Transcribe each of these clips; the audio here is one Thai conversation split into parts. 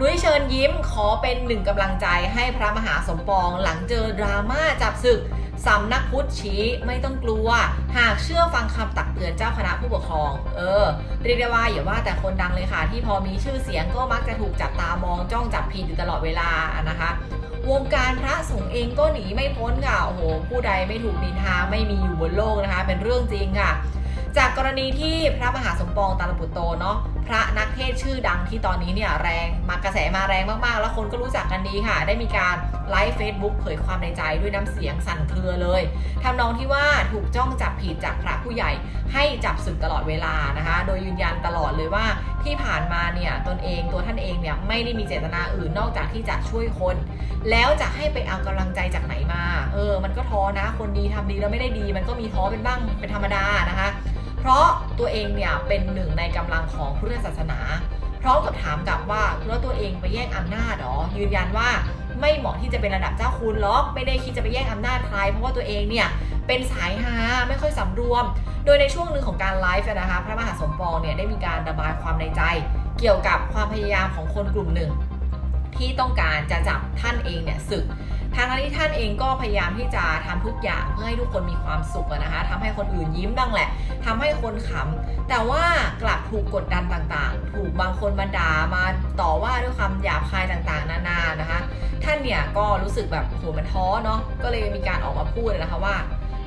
นุ้ยเชิญยิ้มขอเป็นหนึ่งกำลังใจให้พระมหาสมปองหลังเจอดราม่าจับศึกสำนักพุทธชี้ไม่ต้องกลัว หากเชื่อฟังคำตักเตือนเจ้าคณะผู้ปกครอง เออ เรียกได้ว่าอย่าว่าแต่คนดังเลยค่ะ ที่พอมีชื่อเสียงก็มักจะถูกจับตามองจ้องจับผิดอยู่ตลอดเวลานะคะ วงการพระสงฆ์เองก็หนีไม่พ้นค่ะโอ้โหผู้ใดไม่ถูกนินทาไม่มีอยู่บนโลกนะคะ เป็นเรื่องจริงค่ะ รณีที่พระมหาสมปองตาลปุตโตเนาะพระนักเทศชื่อดังที่ตอนนี้เนี่ยแรงมากระแสมาแรงมากๆ แล้วคนก็รู้จักกันดีค่ะ ได้มีการไลฟ์เฟซบุ๊กเผยความในใจด้วยน้ำเสียงสั่นเครือเลยทำนองที่ว่าถูกจ้องจับผิดจากพระผู้ใหญ่ให้จับศึกตลอดเวลานะคะ โดยยืนยันตลอดเลยว่าที่ผ่านมาเนี่ยตนเองตัวท่านเองเนี่ยไม่ได้มีเจตนาอื่นนอกจากที่จะช่วยคน แล้วจะให้ไปเอากำลังใจจากไหนมา เออ มันก็ท้อนะ คนดีทำดีแล้วไม่ได้ดี มันก็มีท้อเป็นบ้างเป็นธรรมดานะคะ เพราะตัวเองเนี่ยเป็นหนึ่งในกำลังของพุทธศาสนา พร้อมกับถามกลับว่าแล้วตัวเองไปแย่งอำนาจหรอ ยืนยันว่าไม่เหมาะที่จะเป็นระดับเจ้าคุณหรอก ไม่ได้คิดจะไปแย่งอำนาจใคร เพราะว่าตัวเองเนี่ยเป็นสายฮาไม่ค่อยสำรวม โดยในช่วงหนึ่งของการไลฟ์นะคะพระมหาสมปองเนี่ยได้มีการระบายความในใจ เกี่ยวกับความพยายามของคนกลุ่มหนึ่ง ที่ต้องการจะจับท่านเองเนี่ยศึก ทางที่ท่านเองก็พยายามที่จะทำทุกอย่างเพื่อให้ทุกคนมีความสุขนะคะทำให้คนอื่นยิ้มบ้างแหละทำให้คนขำแต่ว่ากลับถูกกดดันต่างๆ ถูกบางคนมาด่ามาต่อว่าด้วยคำหยาบคายต่างๆ นานานะคะ ท่านเนี่ยก็รู้สึกแบบโหมันท้อเนาะก็เลยมีการออกมาพูดนะคะว่า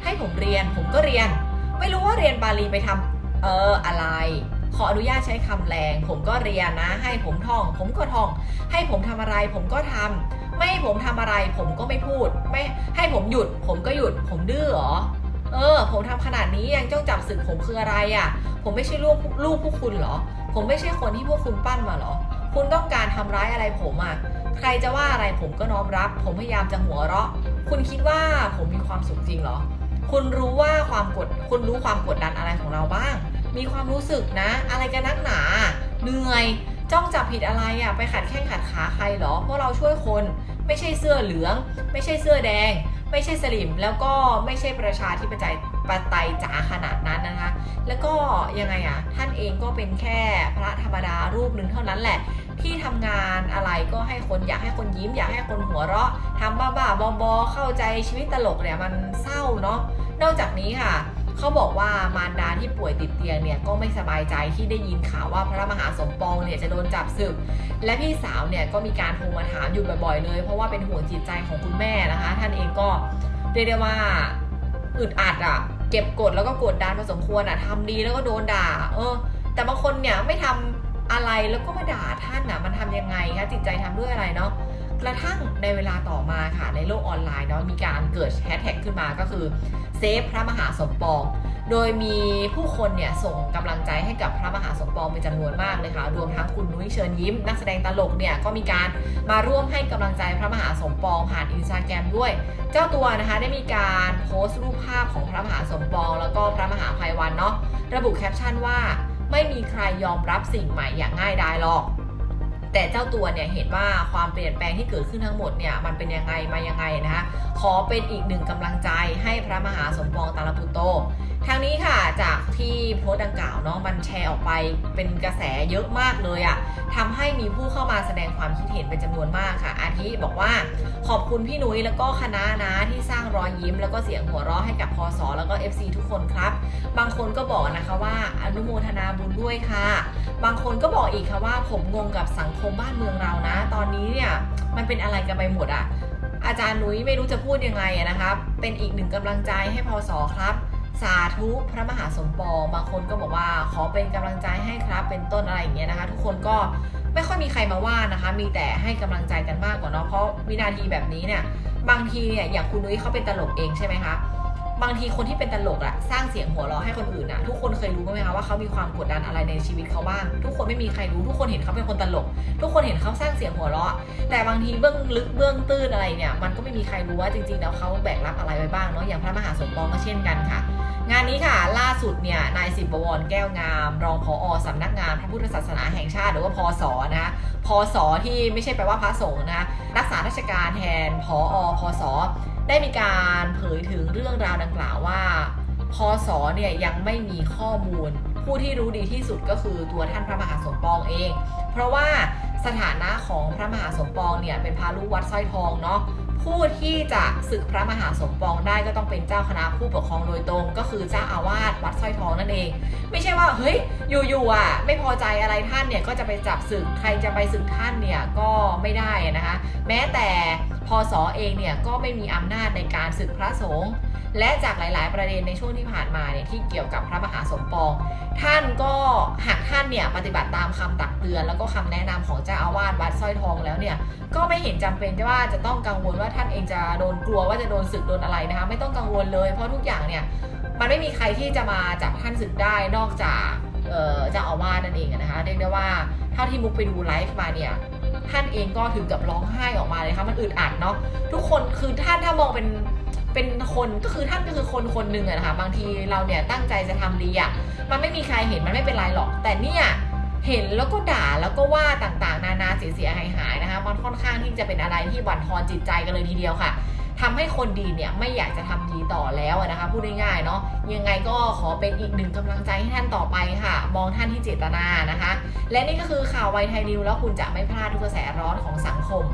ให้ผมเรียนผมก็เรียน ไม่รู้ว่าเรียนบาลีไปทำเอออะไรขออนุญาตใช้คำแรง ผมก็เรียนนะ ให้ผมท่อง ผมก็ท่อง ให้ผมทำอะไร ผมก็ทำ ไม่ให้ผมทำอะไร ผมก็ไม่พูด ไม่ให้ผมหยุด ผมก็หยุด ผมดื้อเหรอ เออ ผมทำขนาดนี้ยังจ้องจับศึกผมคืออะไรอะ่ะ ผมไม่ใช่ลูกลูกพวกคุณเหรอ ผมไม่ใช่คนที่พวกคุณปั้นมาเหรอ คุณต้องการทำร้ายอะไรผมอะ่ะ ใครจะว่าอะไรผมก็น้อมรับ ผมพยายามจะหัวเราะ คุณคิดว่าผมมีความสุขจริงเหรอ คุณรู้ว่าความกด คุณรู้ความกดดันอะไรของเราบ้าง มีความรู้สึกนะ อะไรกันนักหนา เหนื่อยจ้องจับผิดอะไรอะ่ะไปขัดแข้งขัดขาใครเหรอเพราะเราช่วยคน ไม่ใช่เสื้อเหลือง ไม่ใช่เสื้อแดง ไม่ใช่สลิม แล้วก็ไม่ใช่ประชาธิปไตยปไตยจ๋าขนาดนั้นนะคะ แล้วก็ยังไงอะ่ะท่านเองก็เป็นแค่พระธรรมดารูปหนึ่งเท่านั้นแหละ ที่ทำงานอะไรก็ให้คนอยากให้คนยิ้ม อยากให้คนหัวเราะทำบ้าๆบอๆเข้าใจชีวิตตลกเนี่ยมันเศร้าเนาะนอกจากนี้ค่ะ เขาบอกว่ามารดาที่ป่วยติดเตียงเนี่ยก็ไม่สบายใจที่ได้ยินข่าวว่าพระมหาสมปองเนี่ยจะโดนจับศึก และพี่สาวเนี่ยก็มีการโทรมาถามอยู่บ่อยๆเลย เพราะว่าเป็นห่วงจิตใจของคุณแม่นะคะ ท่านเองก็เรียกได้ว่าอึดอัดอะเก็บกดแล้วก็กดดันพอสมควรอะทำดีแล้วก็โดนด่า เออ แต่บางคนเนี่ยไม่ทำอะไรแล้วก็มาด่าท่านอะมันทำยังไงคะจิตใจทำด้วยอะไรเนาะ กระทั่งในเวลาต่อมาค่ะในโลกออนไลน์เนาะมีการเกิดแฮชแท็กขึ้นมาก็คือเซฟพระมหาสมปอง โดยมีผู้คนเนี่ยส่งกำลังใจให้กับพระมหาสมปองเป็นจำนวนมากเลยค่ะ รวมทั้งคุณนุ้ยเชิญยิ้ม นักแสดงตลกเนี่ยก็มีการมาร่วมให้กำลังใจพระมหาสมปองผ่านอินสตาแกรมด้วย เจ้าตัวนะคะได้มีการโพสต์รูปภาพของพระมหาสมปอง แล้วก็พระมหาภัยวันเนาะระบุแคปชั่นว่า ไม่มีใครยอมรับสิ่งใหม่อย่างง่ายดายหรอก แต่เจ้าตัวเนี่ยเห็นว่าความเปลี่ยนแปลงที่เกิดขึ้นทั้งหมดเนี่ยมันเป็นยังไงมายังไงนะคะขอเป็นอีกหนึ่งกำลังใจให้พระมหาสมปองตาลปุตโตทางนี้ค่ะจากที่โพสต์ดังกล่าวเนาะมันแชร์ออกไปเป็นกระแสเยอะมากเลยอะทำให้มีผู้เข้ามาแสดงความคิดเห็นเป็นจำนวนมากค่ะ อาทิบอกว่าขอบคุณพี่นุ้ยแล้วก็คณะนะที่สร้างรอยยิ้ม แล้วก็เสียงหัวเราะให้กับพอสอแล้วก็ FC ทุกคนครับ บางคนก็บอกนะคะว่าอนุโมทนาบุญด้วยค่ะ บางคนก็บอกอีกค่ะว่าผมงงกับสังคมบ้านเมืองเรานะ ตอนนี้เนี่ยมันเป็นอะไรกันไปหมดอะอาจารย์นุ้ยไม่รู้จะพูดยังไงอะนะครับ เป็นอีกหนึ่งกำลังใจให้พอสอครับ สาธุพระมหาสมปองบางคนก็บอกว่าขอเป็นกำลังใจให้ครับ เป็นต้นอะไรอย่างเงี้ยนะคะ ทุกคนก็ไม่ค่อยมีใครมาว่านะคะ มีแต่ให้กำลังใจกันมากกว่าเนาะเพราะวินาทีแบบนี้เนี่ยบางทีเนี่ยอย่างคุณนุ้ยเขาเป็นตลกเองใช่ไหมคะ บางทีคนที่เป็นตลกอะสร้างเสียงหัวเราะให้คนอื่นอะทุกคนเคยรู้ไหมคะว่าเขามีความกดดันอะไรในชีวิตเขาบ้าง ทุกคนไม่มีใครรู้ทุกคนเห็นเขาเป็นคนตลก ทุกคนเห็นเขาสร้างเสียงหัวเราะ แต่บางทีเบื้องลึกเบื้องตื้นอะไรเนี่ยมันก็ไม่มีใครรู้ว่าจริงๆแล้วเขาแบกรับอะไรไว้บ้างเนาะอย่างพระมหาสมปองก็เช่นกันค่ะ งานนี้ค่ะล่าสุดเนี่ยนายสิบบวรแก้วงาม รองผอสำนักงานพระพุทธศาสนาแห่งชาติ หรือว่าพศนะพศที่ไม่ใช่แปลว่าพระสงฆ์นะรักษาราชการแทนผอพศ ได้มีการเผยถึงเรื่องราวดังกล่าวว่าพศเนี่ยยังไม่มีข้อมูล ผู้ที่รู้ดีที่สุดก็คือตัวท่านพระมหาสมปองเอง เพราะว่าสถานะของพระมหาสมปองเนี่ยเป็นพระลูกวัดสร้อยทองเนาะ ผู้ที่จะศึกพระมหาสมปองได้ก็ต้องเป็นเจ้าคณะผู้ปกครองโดยตรง ก็คือเจ้าอาวาสวัดสร้อยทองนั่นเอง ไม่ใช่ว่าเฮ้ยอยู่ๆอะไม่พอใจอะไรท่านเนี่ยก็จะไปจับศึกใครจะไปศึกท่านเนี่ยก็ไม่ได้นะคะ แม้แต่พศเองเนี่ยก็ไม่มีอำนาจในการศึกพระสงฆ์ และจากหลาย ๆ ประเด็นในช่วงที่ผ่านมาเนี่ยที่เกี่ยวกับพระมหาสมปอง ท่านก็หากท่านเนี่ยปฏิบัติตามคำตักเตือน แล้วก็คำแนะนำของเจ้าอาวาสวัดสร้อยทองแล้วเนี่ยก็ไม่เห็นจำเป็นว่าจะต้องกังวลว่าท่านเองจะโดนกลัวว่าจะโดนศึกโดนอะไรนะคะไม่ต้องกังวลเลยเพราะทุกอย่างเนี่ยมันไม่มีใครที่จะมาจับท่านศึกได้นอกจากเจ้าอาวาสนั่นเองนะคะเรียกได้ว่าเท่าที่มุกไปดูไลฟ์มาเนี่ยท่านเองก็ถึงกับร้องไห้ออกมาเลยค่ะมันอึดอัดเนาะทุกคนคือท่านถ้ามองเป็น เป็นคนก็คือท่านก็คือคนคนหนึ่งอะนะคะบางทีเราเนี่ยตั้งใจจะทำดีอะมันไม่มีใครเห็นมันไม่เป็นไรหรอก แต่เนี่ยเห็นแล้วก็ด่าแล้วก็ว่าต่างๆ นานาเสียหายหายๆนะคะมันค่อนข้างที่จะเป็นอะไรที่บั่นทอนจิตใจกันเลยทีเดียวค่ะทำให้คนดีเนี่ยไม่อยากจะทำดีต่อแล้วนะคะพูดง่ายๆเนาะยังไงก็ขอเป็นอีกหนึ่งกำลังใจให้ท่านต่อไปค่ะ มองท่านที่เจตนานะคะ และนี่ก็คือข่าวไวไทยนิวแล้วคุณจะไม่พลาดทุกกระแสร้อนของสังคม